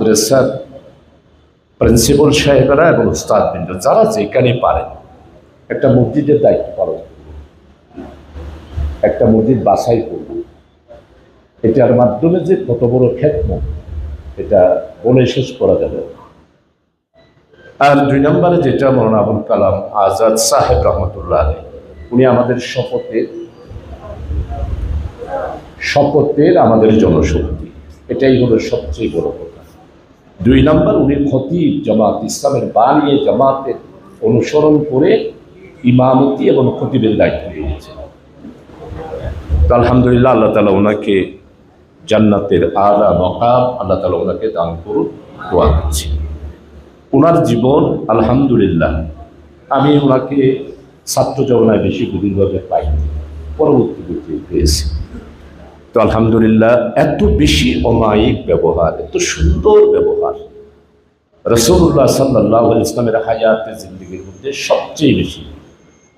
মাদ্রাসার প্রিন্সিপাল সাহেবেরা এবং উস্তাদবৃন্দ যারা যেখানে পারেন, একটা মসজিদের দায়িত্ব পালন একটা মসজিদ বাছাই করুন। এটার মাধ্যমে যে কত বড় ক্ষেত্র এটা বলে শেষ করা যাবে আর দুই নম্বরে যেটা মৌলানা আবুল কালাম আজাদ সাহেব রহমতুল্লাহ আলী উনি আমাদের শপথের শপথের আমাদের জনশক্তি। এটাই হলো সবচেয়ে বড় কথা। দুই নম্বর, উনি খতিব জামাত, ইসলামের বানিয়ে জামাতের অনুসরণ করে ইমামতি এবং খতিবের দায়িত্ব দিয়েছেন তো আলহামদুলিল্লাহ, আল্লাহ তালা ওনাকে জান্নাতের আলা মকাম, আল্লাহ তালা ওনাকে দান করুন, দোয়া করছি। ওনার জীবন, আলহামদুলিল্লাহ, আমি ওনাকে ছাত্র যমনায় বেশি গভীরভাবে পাইনি, পরবর্তীতে পেয়েছি। তো আলহামদুলিল্লাহ, এত বেশি অমায়িক ব্যবহার, এত সুন্দর ব্যবহার। রসুল্লাহ সাল্লাহ ইসলামের হায়াতে জিন্দগির মধ্যে সবচেয়ে বেশি।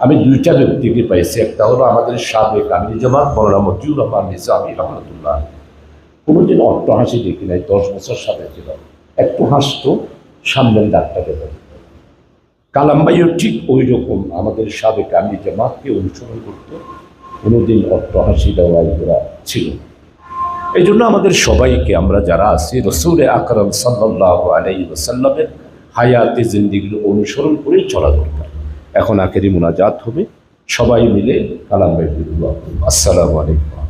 আমি দুইটা ব্যক্তিকে পাইছি, একটা হলো আমাদের সাবেক আমির জামাত মৌলানা রহমান নিজামী রহমতুল্লাহ। কোনোদিন অট্ট হাসি দেখি নাই, দশ বছর সাথে ছিল। একটু হাসতো, সামনের দেয় কালাম্বাইও ঠিক ওই রকম আমাদের সাবেক আমির জামাতকে অনুসরণ করতো, কোনোদিন অট্ট হাসি দেওয়া এগুলা ছিল। এই জন্য আমাদের সবাইকে আমরা যারা আছি রসুল আকরম সাল্লাহ আলাই ওসাল্লামের হায়াতে অনুসরণ করেই চলা দরকার। এখন আখেরি মোনাজাত হবে। সবাই মিলে কালাম আসসালামু আলাইকুম।